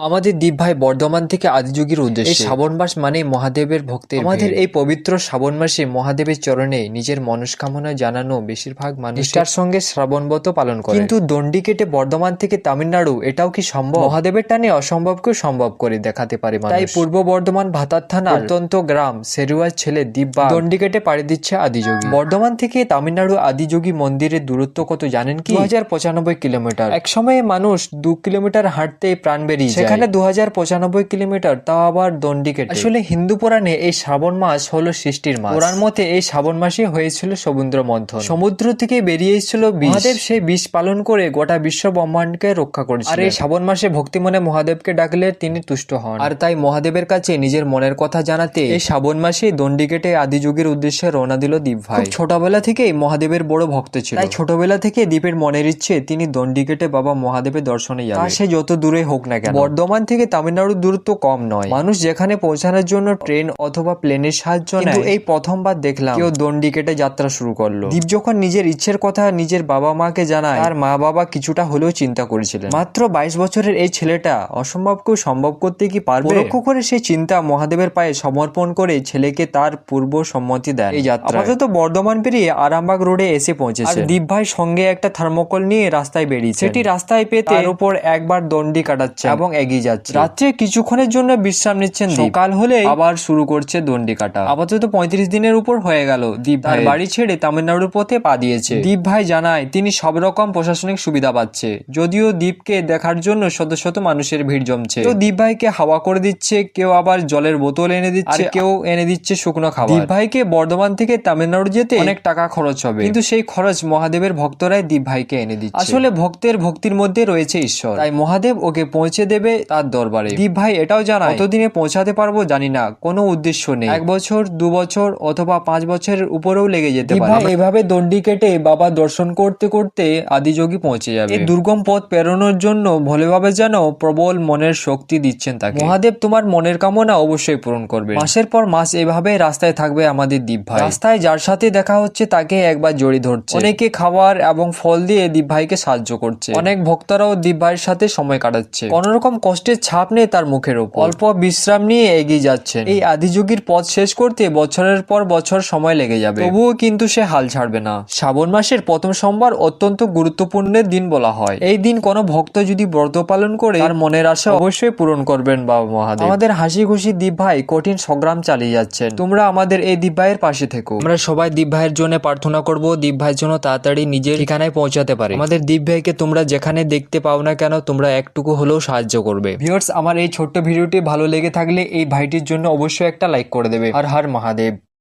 আমাদের দ্বীপ ভাই বর্ধমান থেকে আদিযোগীর উদ্দেশ্যে। এই শ্রাবণ মাস মানে মহাদেবের ভক্তের আমাদের এই পবিত্র শ্রাবণ মাসে মহাদেবের চরণে নিজের মনস্কামনা জানানো বেশিরভাগ মানুষ নিষ্ঠার সঙ্গে শ্রাবণব্রত পালন করে। কিন্তু দণ্ডি কেটে বর্ধমান থেকে তামিলনাড়ু এটাও কি সম্ভব? মহাদেবের টানে অসম্ভবকে সম্ভব করে দেখাতে পারে। তাই পূর্ব বর্ধমান ভাতার থানা অত্যন্ত গ্রাম সেরুয়ার ছেলে দিব্যা দণ্ডি কেটে পাড়ি দিচ্ছে আদিযোগী। বর্ধমান থেকে তামিলনাড়ু আদিযোগী মন্দিরের দূরত্ব কত জানেন কি? দু হাজার পঁচানব্বই কিলোমিটার। এক সময়ে মানুষ দু কিলোমিটার হাঁটতে প্রাণ বেরিয়ে যায় সেখানে দু হাজার পঁচানব্বই কিলোমিটার তাও আবার দণ্ডি কেটে। আসলে হিন্দু পুরাণে এই শ্রাবণ মাস হলো সৃষ্টির মাস। পুরাণ মতে এই শ্রাবণ মাসে হয়েছিল সমুদ্র মন্থন সমুদ্র থেকে বেরিয়ে এসেছিল বিষ। মহাদেব সেই বিষ পালন করে গোটা বিশ্ব ব্রহ্মাণ্ডকে রক্ষা করেছে আর এই শ্রাবণ মাসে ভক্তি মনে মহাদেবকে ডাকলে তিনি তুষ্ট হন। আর তাই মহাদেবের কাছে নিজের মনের কথা জানাতে এই শ্রাবণ মাসে দণ্ডি কেটে আদিযুগের উদ্দেশ্যে রওনা দিল দীপ ভাই। ছোটবেলা থেকেই মহাদেবের বড় ভক্ত ছিল। তাই ছোটবেলা থেকে দীপের মনের ইচ্ছে তিনি দণ্ডি কেটে বাবা মহাদেবের দর্শনে যাবে। সে যত দূরে হোক না কেন। বর্ধমান থেকে তামিলনাড়ুর দূরত্ব কম নয়। মানুষ যেখানে পৌঁছানোর জন্য ট্রেন অথবা প্লেনের সাহায্য নেয় এই প্রথমবার দেখলাম। কেউ দণ্ডি কেটে যাত্রা শুরু করল। দীপ যখন নিজের ইচ্ছের কথা নিজের বাবা মাকে জানায় তার মা বাবা কিছুটা হলেও চিন্তা করেছিলেন। মাত্র বাইশ বছরের এই ছেলেটা অসম্ভবকেও সম্ভব করতে কি পারবে? লক্ষ্য করে সেই চিন্তা মহাদেবের পায়ে সমর্পণ করে ছেলেকে তার পূর্ব সম্মতি দেন। এই যাত্রা আপাতত বর্ধমান পেরিয়ে আরামবাগ রোডে এসে পৌঁছেছে। দীপ ভাই সঙ্গে একটা থার্মোকল নিয়ে রাস্তায় বেরিয়েছে। সেটি রাস্তায় পেতে তার উপর একবার দণ্ডি কাটাচ্ছে এবং এগিয়ে যাচ্ছে। রাত্রে কিছুক্ষণের জন্য বিশ্রাম নিচ্ছেন সকাল হলে আবার শুরু করছে দণ্ডি কাটা আপাতত পঁয়ত্রিশ দিনের উপর হয়ে গেল। দীপ ভাই বাড়ি ছেড়ে তামিলনাড়ুর পথে পা দিয়েছে। দীপ ভাই জানায় তিনি সব রকম প্রশাসনিক সুবিধা পাচ্ছে। যদিও দ্বীপকে দেখার জন্য শত শত মানুষের ভিড় জমছে। তো দীপ ভাইকে হাওয়া করে দিচ্ছে কেউ আবার জলের বোতল এনে দিচ্ছে কেউ এনে দিচ্ছে শুকনো খাবার। দীপ ভাইকে বর্ধমান থেকে তামিলনাড়ু যেতে অনেক টাকা খরচ হবে। কিন্তু সেই খরচ মহাদেবের ভক্তরাই দীপ ভাইকে এনে দিচ্ছে। আসলে ভক্তের ভক্তির মধ্যে রয়েছে ঈশ্বর। তাই মহাদেব ওকে পৌঁছে দেবে তার দরবারে। দীপ ভাই এটাও জানায় কতদিনে পৌঁছাতে পারব জানি না কোনো উদ্দেশ্য নেই। এক বছর দু বছর অথবা পাঁচ বছরের উপরেও লেগে যেতে পারে। এভাবে দণ্ডি কেটে বাবা দর্শন করতে করতে আদিযোগী পৌঁছে যাবে। এই দুর্গম পথ পেরোনোর জন্য ভোলেভাবে যেন প্রবল মনের শক্তি দিচ্ছেন তাকে। মহাদেব তোমার মনের কামনা অবশ্যই পূরণ করবে। মাসের পর মাস এভাবে রাস্তায় থাকবে আমাদের দীপ ভাই। রাস্তায় যার সাথে দেখা হচ্ছে তাকে একবার জড়িয়ে ধরছে। অনেকে খাবার এবং ফল দিয়ে দীপ ভাইকে সাহায্য করছে। অনেক ভক্তরাও দীপ ভাইয়ের সাথে সময় কাটাচ্ছে। কোন রকম কষ্টের ছাপ নেই তার মুখের উপর। অল্প বিশ্রাম নিয়ে এগিয়ে যাচ্ছেন। এই আদিযুগীর পথ শেষ করতে বছরের পর বছর সময় লেগে যাবে। তবুও কিন্তু সে হাল ছাড়বে না। শ্রাবণ মাসের প্রথম সোমবার অত্যন্ত গুরুত্বপূর্ণ দিন বলা হয়। এই দিন কোনো ভক্ত যদি ব্রত পালন করে, তার মনের আশা অবশ্যই পূরণ করবেন বাবা মহাদেব। আমাদের হাসি খুশি দীপ ভাই কঠিন সংগ্রাম চালিয়ে যাচ্ছেন। তোমরা আমাদের এই দীপ ভাইয়ের পাশে থেকো। আমরা সবাই দীপ ভাইয়ের জন্য প্রার্থনা করব। দীপ ভাইয়ের জন্য তাড়াতাড়ি নিজের ঠিকানায় পৌঁছাতে পারে। আমাদের দীপ ভাইকে তোমরা যেখানে দেখতে পাও না কেন, তোমরা একটুকু হলেও সাহায্য করবে। ভিউয়ার্স আমার এই ছোট্ট ভিডিওটি ভালো লেগে থাকলে এই ভাইটির জন্য অবশ্যই একটা লাইক করে দেবে। আর হার মহাদেব।